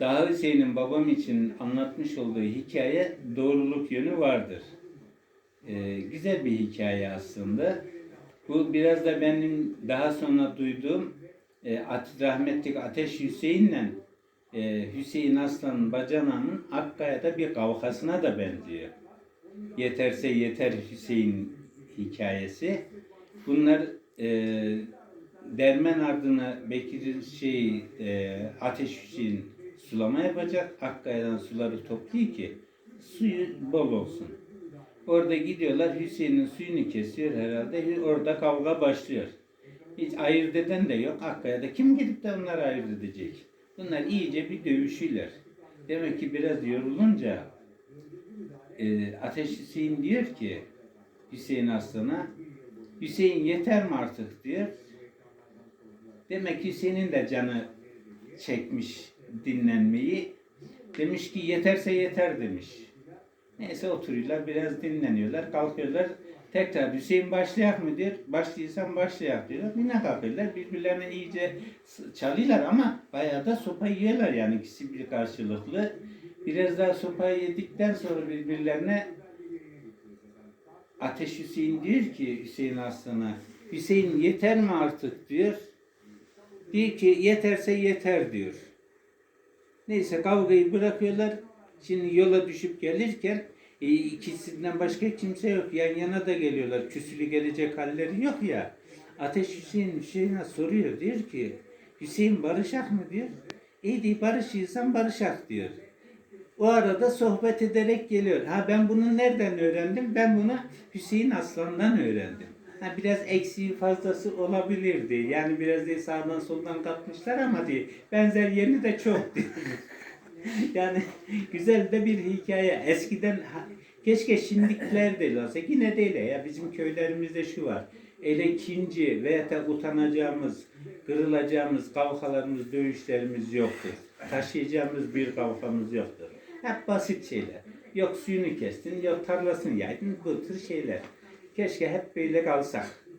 Daha Hüseyin'in babam için anlatmış olduğu hikaye doğruluk yönü vardır. Ee, güzel bir hikaye aslında. Bu biraz da benim daha sonra duyduğum e, At, rahmetli Ateş Hüseyin'le e, Hüseyin Aslan'ın bacanağının Akkaya'da bir kavgasına da benziyor. Yeterse Yeter Hüseyin hikayesi. Bunlar e, dermen ardına Bekir şey e, Ateş Hüseyin sulama yapacak. Akkaya'dan suları topluyor ki suyu bol olsun. Orada gidiyorlar Hüseyin'in suyunu kesiyor herhalde. Orada kavga başlıyor. Hiç ayırt eden de yok. Akkaya'da kim gidip de onları ayırt edecek? Bunlar iyice bir dövüşüyorlar. Demek ki biraz yorulunca e, Ateş Hüseyin diyor ki Hüseyin Aslan'a Hüseyin yeter mi artık diyor. Demek ki Hüseyin'in de canı çekmiş dinlenmeyi. Demiş ki yeterse yeter demiş. Neyse oturuyorlar biraz dinleniyorlar kalkıyorlar. Tekrar Hüseyin başlayak mı diyor. Başlıyorsan başlayak diyorlar. Yine kalkıyorlar birbirlerine iyice çalıyorlar ama bayağı da sopa yiyorlar yani ikisi bir karşılıklı. Biraz daha sopayı yedikten sonra birbirlerine Ateş Hüseyin diyor ki Hüseyin Aslan'a Hüseyin yeter mi artık diyor. Diyor ki yeterse yeter diyor. Neyse kavgayı bırakıyorlar. Şimdi yola düşüp gelirken e, ikisinden başka kimse yok. Yan yana da geliyorlar. Küsülü gelecek halleri yok ya. Ateş Hüseyin Hüseyin'e soruyor. Diyor ki Hüseyin barışak mı diyor. İyi diyor barışıysan barışak diyor. O arada sohbet ederek geliyor. Ha ben bunu nereden öğrendim? Ben bunu Hüseyin Aslan'dan öğrendim. Ha biraz eksiği fazlası olabilirdi. Yani biraz diye sağdan soldan katmışlar ama diye benzer yeri de çok yani güzel de bir hikaye. Eskiden keşke şimdikiler de olsa yine değil ya bizim köylerimizde şu var. Ele ikinci veya da utanacağımız, kırılacağımız kavgalarımız, dövüşlerimiz yoktur. Taşıyacağımız bir kavgamız yoktur. Hep basit şeyler. Yok suyunu kestin, yok tarlasını yaydın, bu tür şeyler. Keşke hep böyle kalsak.